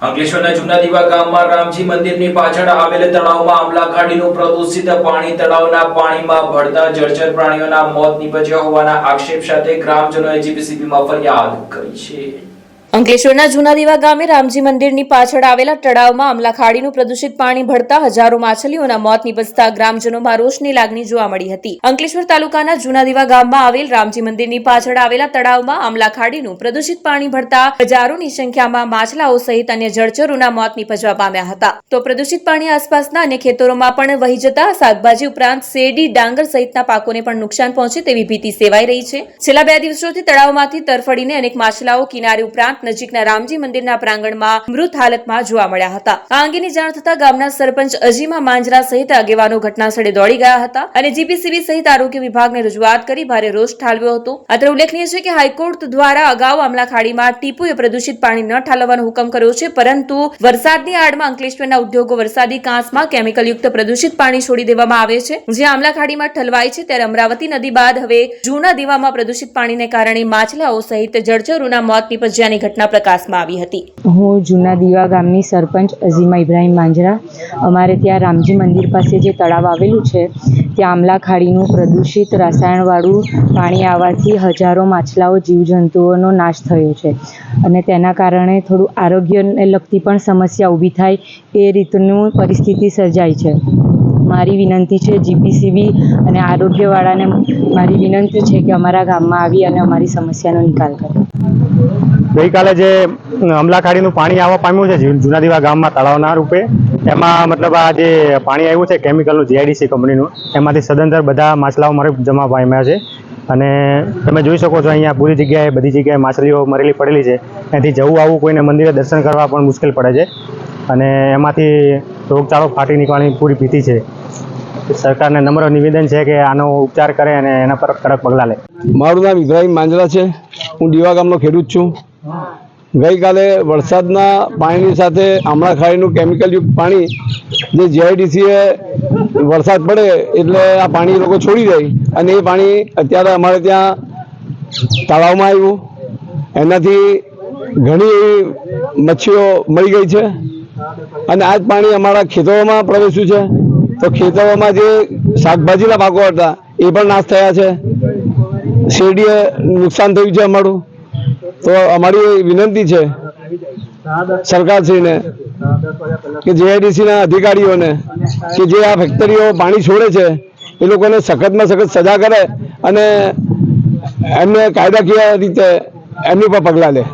અંકલેશ્વરના જૂના દીવા ગામમાં રામજી મંદિરની પાછળ આવેલ તળાવમાં આમલા ખાડીનું પ્રદૂષિત પાણી તળાવના પાણીમાં ભળતા જળચર પ્રાણીઓના મોત નીપજ્યા હોવાના આક્ષેપ સાથે ગ્રામજનોએ જીપીસીબીમાં ફરિયાદ કરી છે. અંકલેશ્વરના જૂના દીવા ગામે રામજી મંદિરની પાછળ આવેલા તળાવમાં અમલા પ્રદૂષિત પાણી ભળતા હજારો માછલીઓના મોત નિપજતા ગ્રામજનોમાં રોષની લાગણી જોવા મળી હતી. અંકલેશ્વર તાલુકાના જૂના દીવા ગામમાં આવેલ રામજી મંદિરની પાછળ આવેલા તળાવમાં અમલા પ્રદૂષિત પાણી ભળતા હજારોની સંખ્યામાં માછલાઓ સહિત અન્ય જળચરોના મોત નિપજવા પામ્યા હતા. તો પ્રદૂષિત પાણી આસપાસના અન્ય ખેતરોમાં પણ વહી જતા શાકભાજી ઉપરાંત શેરડી, ડાંગર સહિતના પાકોને પણ નુકસાન પહોંચે તેવી ભીતિ સેવાઈ રહી છે. છેલ્લા બે દિવસોથી તળાવમાંથી તરફડીને અનેક માછલાઓ કિનારે ઉપરાંત નજીકના રામજી મંદિરના પ્રાંગણમાં મૃત હાલતમાં જોવા મળ્યા હતા. આ અંગેની જાણ થતા ગામના સરપંચ અજીમા માંજરા સહિત આગેવાનો ઘટનાસ્થળે દોડી ગયા હતા અને જીપીસીબી સહિત આરોગ્ય વિભાગને રજૂઆત કરી ભારે રોષ ઠાલવ્યો હતો. અત્રે ઉલ્લેખનીય છે કે હાઈકોર્ટ દ્વારા અગાઉ આમલાખાડીમાં ટીપુએ પ્રદૂષિત પાણી ન ઠાલવવાનો હુકમ કર્યો છે, પરંતુ વરસાદની આડમાં અંકલેશ્વરના ઉદ્યોગો વરસાદી કાંસમાં કેમિકલયુક્ત પ્રદૂષિત પાણી છોડી દેવામાં આવે છે. જે આમલાખાડીમાં ઠલવાય છે ત્યારે અમરાવતી નદી બાદ હવે જૂના દીવામાં પ્રદૂષિત પાણીને કારણે માછલાઓ સહિત જળચરોના મોત નિપજ્યાની ઘટના પ્રકાશમાં આવી હતી. હું જૂના દીવા ગામની સરપંચ અઝીમા ઇબ્રાહિમ માંજરા. અમારે ત્યાં રામજી મંદિર પાસે જે તળાવ આવેલું છે, ત્યાં આમલા ખાડીનું પ્રદૂષિત રસાયણવાળું પાણી આવવાથી હજારો માછલાઓ, જીવજંતુઓનો નાશ થયો છે. અને તેના કારણે થોડું આરોગ્યને લગતી પણ સમસ્યા ઊભી થાય એ રીતનું પરિસ્થિતિ સર્જાય છે. મારી વિનંતી છે જીપીસીબી અને આરોગ્યવાળાને મારી વિનંતી છે કે અમારા ગામમાં આવી અને અમારી સમસ્યાનો નિકાલ કરે. ગઈકાલે જે અમલાખાડીનું પાણી આવવા પામ્યું છે જૂના દીવા ગામમાં તળાવના રૂપે, એમાં મતલબ આ જે પાણી આવ્યું છે, કેમિકલનું જીઆઈડીસી કંપનીનું, એમાંથી સદંતર બધા માછલાઓ મારે જમા પામ્યા છે. અને તમે જોઈ શકો છો અહીંયા પૂરી જગ્યાએ બધી જગ્યાએ માછલીઓ મરેલી પડેલી છે. ત્યાંથી જવું આવવું કોઈને મંદિરે દર્શન કરવા પણ મુશ્કેલ પડે છે. અને એમાંથી રોગચાળો ફાટી નીકળવાની પૂરી ભીતિ છે. સરકારને નમ્ર નિવેદન છે કે આનો ઉપચાર કરે અને એના પર કડક પગલાં લે. મારું નામ ઇબ્રાહિમ માંજરા છે. હું દીવા ગામનો ખેડૂત છું. ગઈકાલે વરસાદના પાણીની સાથે આમળા ખાડીનું કેમિકલયુક્ત પાણી જે જીઆઈડીસીએ વરસાદ પડે એટલે આ પાણી લોકો છોડી જાય અને એ પાણી અત્યારે અમારે ત્યાં તળાવમાં આવ્યું. એનાથી ઘણી એવી મચ્છીઓ મળી ગઈ છે. અને આ જ પાણી અમારા ખેતરોમાં પ્રવેશ્યું છે. તો ખેતરોમાં જે શાકભાજીના પાકો હતા, એ પણ નાશ થયા છે. શેરડીએ નુકસાન થયું છે અમારું. તો અમારી વિનંતી છે સરકારશ્રીને કે જેઆઈડીસીના અધિકારીઓને કે જે આ ફેક્ટરીઓ પાણી છોડે છે, એ લોકોને સખતમાં સખત સજા કરે અને એમને કાયદાકીય રીતે એમની પર પગલાં લે.